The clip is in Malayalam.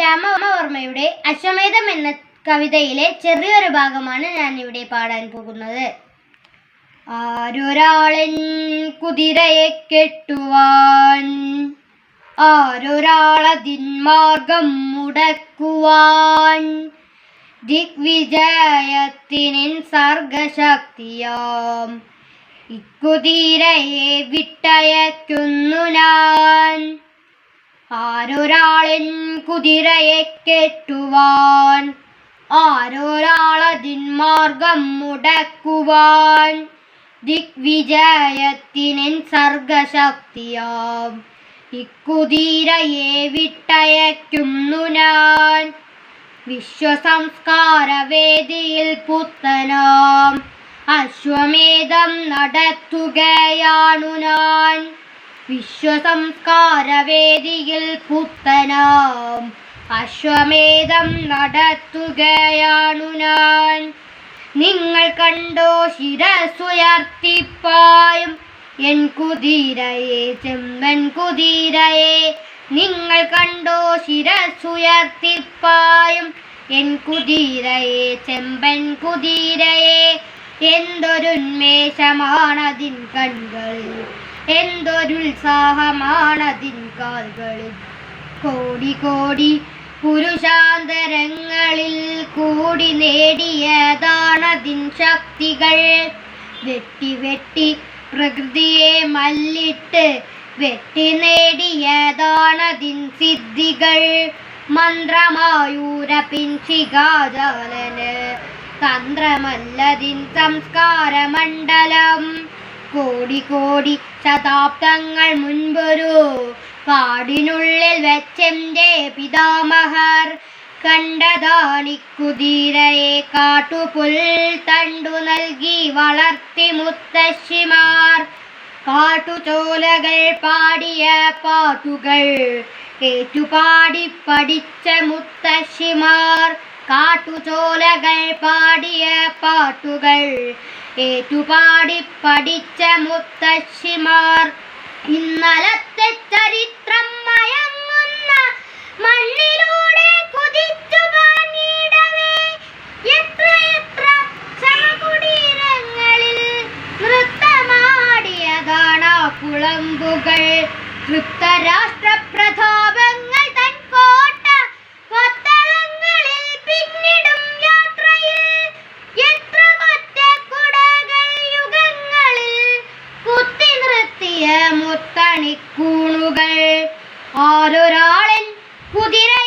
രാമവർമ്മയുടെ അശ്വമേധം എന്ന കവിതയിലെ ചെറിയൊരു ഭാഗമാണ് ഞാൻ ഇവിടെ പാടാൻ പോകുന്നത്. ആരൊരാളൻ കുതിരയെ കെട്ടുവാൻ ആരൊരാളതിൻ മാർഗം മുടക്കുവാൻ. ദിഗ്വിജയത്തിനിൻ സർഗശക്തിയാം ഇക്കുതിരയെ വിട്ടയക്കുന്നു ഞാൻ. ആരൊരാളൻ കുതിരയെ കെട്ടുവാൻ? ആരൊരാളതിൻ മാർഗം മുടക്കുവാൻ? ദിഗ്വിജയത്തിനിൻ സർഗശക്തിയാം. ഇക്കുതിരയെ വിട്ടയക്കുന്നു ഞാൻ. വിശ്വസംസ്കാര വേദിയിൽ പുത്തനാം. അശ്വമേധം നടത്തുകയാണു ഞാൻ. വിശ്വസംസ്കാര വേദിയിൽ പുത്തനാം. അശ്വമേധം നടത്തുകയാണു ഞാൻ. നിങ്ങൾ കണ്ടോ ശിരസുയർത്തിപ്പായും എൻ കുതിരയെ ചെമ്പൻ കുതിരയെ നിങ്ങൾ കണ്ടോ ശിരസുയർത്തിപ്പായും എൻ കുതിരയെ ചെമ്പൻ കുതിരയെ എന്തൊരുന്മേഷമാണതിൻ കൺകളിൽ എന്തൊരുത്സാഹമാണതിൻ കാൽകളിൽ. കോടി കോടി പുരുഷാന്തരങ്ങളിൽ കൂടി നേടിയതാണതിൻ ശക്തികൾ. വെട്ടി വെട്ടി പ്രകൃതിയെ മല്ലിട്ട് വെട്ടി നേടിയതാണതിൻ സിദ്ധികൾ. മന്ത്രമായൂര പിൻശികാജാലന് തന്ത്രമല്ലതിൻ സംസ്കാര മണ്ഡലം കോടി കോടി ശതാബ്ദങ്ങൾ മുൻപൊരു കാടിനുള്ളിൽ വെച്ചെന്റെ പിതാമഹർ കണ്ടതാണിക്കുതിരയെ കാട്ടുപുൽ തണ്ടു നൽകി വളർത്തി മുത്തശ്ശിമാർ. കാട്ടുചോലകൾ പാടിയ പാട്ടുകൾ ഏറ്റുപാടി പഠിച്ച മുത്തശ്ശിമാർ. കാട്ടുചോലകൾ പാടിയ പാട്ടുകൾ ഏറ്റുപാടി പഠിച്ച മുത്തശ്ശിമാർ ഇന്നലത്തെ ചരിത്രം മയങ്ങുന്ന മണ്ണിലൂടെ കുതിച്ചു പാഞ്ഞിടവേ. എത്ര എത്ര ശവകുടീരങ്ങളിൽ നൃത്തമാടിയതാണ് തൃപ്തരാഷ്ട്ര ആരൊരാളൻ കുതിരയെ